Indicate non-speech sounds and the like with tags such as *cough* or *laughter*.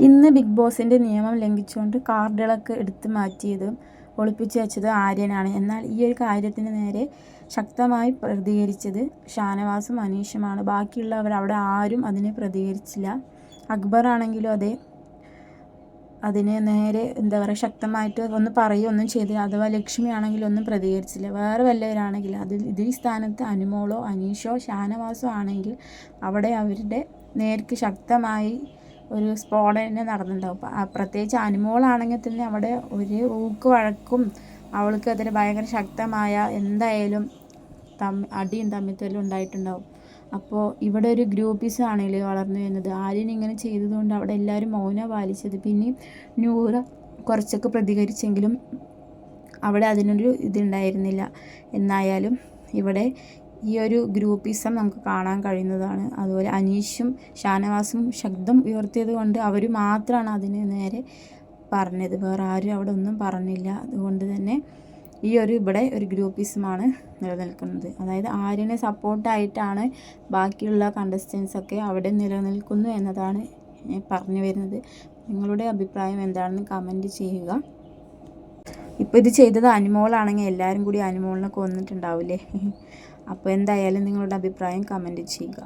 ഇന്ന് ബിഗ് ബോസിന്റെ നിയമം ലംഘിച്ചുകൊണ്ട് കാർഡുകളൊക്കെ എടുത്ത് മാറ്റിയത് ഒളിപ്പിച്ചു വെച്ചത് ആര്യനാണ്. എന്നാൽ ഈ ഒരു കാര്യത്തിന് നേരെ ശക്തമായി പ്രതികരിച്ചത് ഷാനവാസും അനീഷുമാണ്. ബാക്കിയുള്ളവർ അവിടെ ആരും അതിനെ പ്രതികരിച്ചില്ല. അക്ബർ ആണെങ്കിലും അതെ. അതിനെ നേരെ എന്താ പറയുക ശക്തമായിട്ട് ഒന്ന് പറയുകയോ ഒന്നും ചെയ്തില്ല. അഥവാ ലക്ഷ്മി ആണെങ്കിലും ഒന്നും പ്രതികരിച്ചില്ല. വേറെ വല്ലവരാണെങ്കിൽ അതിൽ ഇതേ സ്ഥാനത്ത് അനുമോളോ അനീഷോ ഷാനവാസോ ആണെങ്കിൽ അവിടെ അവരുടെ നേർക്ക് ശക്തമായി ഒരു സ്ഫോടനം നടന്നിട്ടുണ്ടാവും. പ്രത്യേകിച്ച് അനുമോളാണെങ്കിൽ തന്നെ അവിടെ ഒരു ഊക്ക് വഴക്കും അവൾക്ക് അതിന് ഭയങ്കര ശക്തമായ എന്തായാലും തമ്മി അടിയും തമ്മിത്തലും ഉണ്ടായിട്ടുണ്ടാവും. അപ്പോൾ ഇവിടെ ഒരു ഗ്രൂപ്പീസ് ആണെങ്കിൽ വളർന്നു വരുന്നത്. ആര്യൻ ഇങ്ങനെ ചെയ്തതുകൊണ്ട് അവിടെ എല്ലാവരും മൗനം പാലിച്ചത്. പിന്നെയും നൂറ കുറച്ചൊക്കെ പ്രതികരിച്ചെങ്കിലും അവിടെ അതിനൊരു ഇതുണ്ടായിരുന്നില്ല. എന്നായാലും ഇവിടെ ഈ ഒരു ഗ്രൂപ്പിസം നമുക്ക് കാണാൻ കഴിയുന്നതാണ്. അതുപോലെ അനീഷും ഷാനവാസും ശബ്ദം ഉയർത്തിയത് കൊണ്ട് അവർ മാത്രമാണ് അതിന് നേരെ പറഞ്ഞത്. വേറെ ആരും അവിടെ ഒന്നും പറഞ്ഞില്ല. അതുകൊണ്ട് തന്നെ ഈ ഒരു ഇവിടെ ഒരു ഗ്രൂപ്പിസമാണ് നിലനിൽക്കുന്നത്. അതായത് ആര്യനെ സപ്പോർട്ടായിട്ടാണ് ബാക്കിയുള്ള കണ്ടസ്റ്റൻസൊക്കെ അവിടെ നിലനിൽക്കുന്നു എന്നതാണ് പറഞ്ഞു വരുന്നത്. നിങ്ങളുടെ അഭിപ്രായം എന്താണെന്ന് കമന്റ് ചെയ്യുക. ഇപ്പോൾ ഇത് ചെയ്തത് അനുമോളാണെങ്കിൽ എല്ലാവരും കൂടി അനുമോളിനെ കൊന്നിട്ടുണ്ടാവില്ലേ *laughs* അപ്പോൾ എന്തായാലും നിങ്ങളുടെ അഭിപ്രായം കമന്റ് ചെയ്യുക.